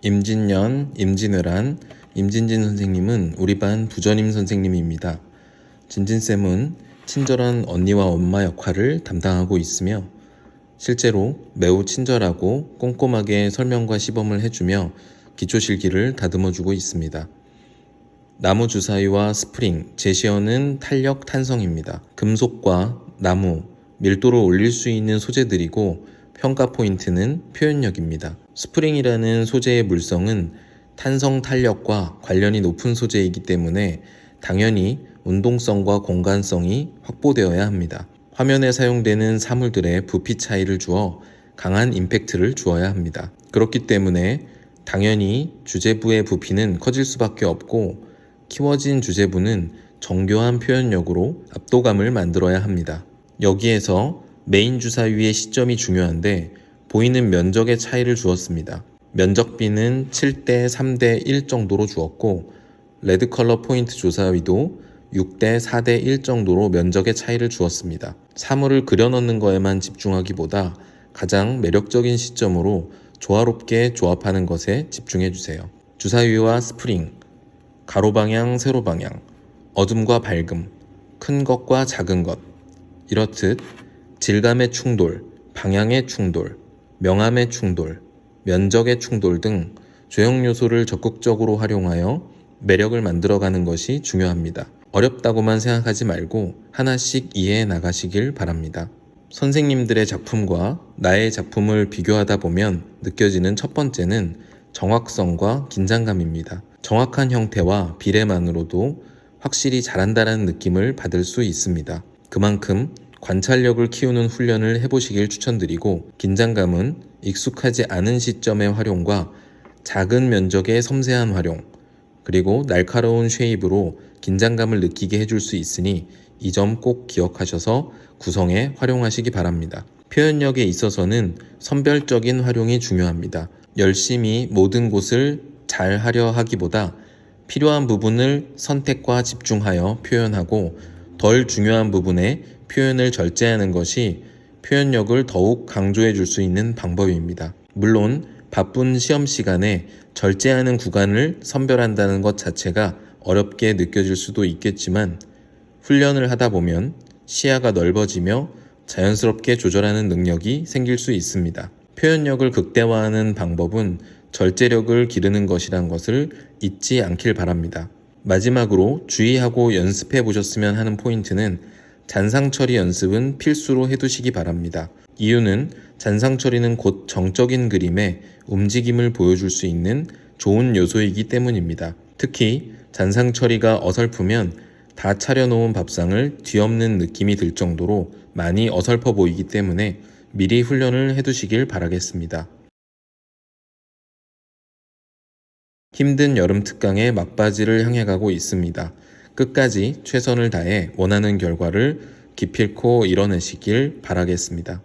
임진년, 임진왜란, 임진진 선생님은 우리 반 부전임 선생님입니다. 진진쌤은 친절한 언니와 엄마 역할을 담당하고 있으며 실제로 매우 친절하고 꼼꼼하게 설명과 시범을 해주며 기초실기를 다듬어주고 있습니다. 나무 주사위와 스프링, 제시어는 탄력 탄성입니다. 금속과 나무, 밀도를 올릴 수 있는 소재들이고 평가 포인트는 표현력입니다. 스프링이라는 소재의 물성은 탄성 탄력과 관련이 높은 소재이기 때문에 당연히 운동성과 공간성이 확보되어야 합니다. 화면에 사용되는 사물들의 부피 차이를 주어 강한 임팩트를 주어야 합니다. 그렇기 때문에 당연히 주제부의 부피는 커질 수밖에 없고 키워진 주제부는 정교한 표현력으로 압도감을 만들어야 합니다. 여기에서 메인 주사위의 시점이 중요한데 보이는 면적의 차이를 주었습니다. 면적비는 7대 3대 1 정도로 주었고 레드 컬러 포인트 주사위도 6대 4대 1 정도로 면적의 차이를 주었습니다. 사물을 그려넣는 거에만 집중하기보다 가장 매력적인 시점으로 조화롭게 조합하는 것에 집중해 주세요. 주사위와 스프링, 가로 방향, 세로 방향, 어둠과 밝음, 큰 것과 작은 것. 이렇듯 질감의 충돌, 방향의 충돌, 명암의 충돌, 면적의 충돌 등 조형 요소를 적극적으로 활용하여 매력을 만들어가는 것이 중요합니다. 어렵다고만 생각하지 말고 하나씩 이해해 나가시길 바랍니다. 선생님들의 작품과 나의 작품을 비교하다 보면 느껴지는 첫 번째는 정확성과 긴장감입니다. 정확한 형태와 비례만으로도 확실히 잘한다는 느낌을 받을 수 있습니다. 그만큼 관찰력을 키우는 훈련을 해보시길 추천드리고 긴장감은 익숙하지 않은 시점의 활용과 작은 면적의 섬세한 활용 그리고 날카로운 쉐입으로 긴장감을 느끼게 해줄 수 있으니 이 점 꼭 기억하셔서 구성에 활용하시기 바랍니다. 표현력에 있어서는 선별적인 활용이 중요합니다. 열심히 모든 곳을 잘 하려 하기보다 필요한 부분을 선택과 집중하여 표현하고 덜 중요한 부분에 표현을 절제하는 것이 표현력을 더욱 강조해 줄 수 있는 방법입니다. 물론 바쁜 시험 시간에 절제하는 구간을 선별한다는 것 자체가 어렵게 느껴질 수도 있겠지만 훈련을 하다 보면 시야가 넓어지며 자연스럽게 조절하는 능력이 생길 수 있습니다. 표현력을 극대화하는 방법은 절제력을 기르는 것이란 것을 잊지 않길 바랍니다. 마지막으로 주의하고 연습해 보셨으면 하는 포인트는 잔상 처리 연습은 필수로 해두시기 바랍니다. 이유는 잔상 처리는 곧 정적인 그림에 움직임을 보여줄 수 있는 좋은 요소이기 때문입니다. 특히 잔상 처리가 어설프면 다 차려놓은 밥상을 뒤엎는 느낌이 들 정도로 많이 어설퍼 보이기 때문에 미리 훈련을 해두시길 바라겠습니다. 힘든 여름 특강의 막바지를 향해 가고 있습니다. 끝까지 최선을 다해 원하는 결과를 기필코 이뤄내시길 바라겠습니다.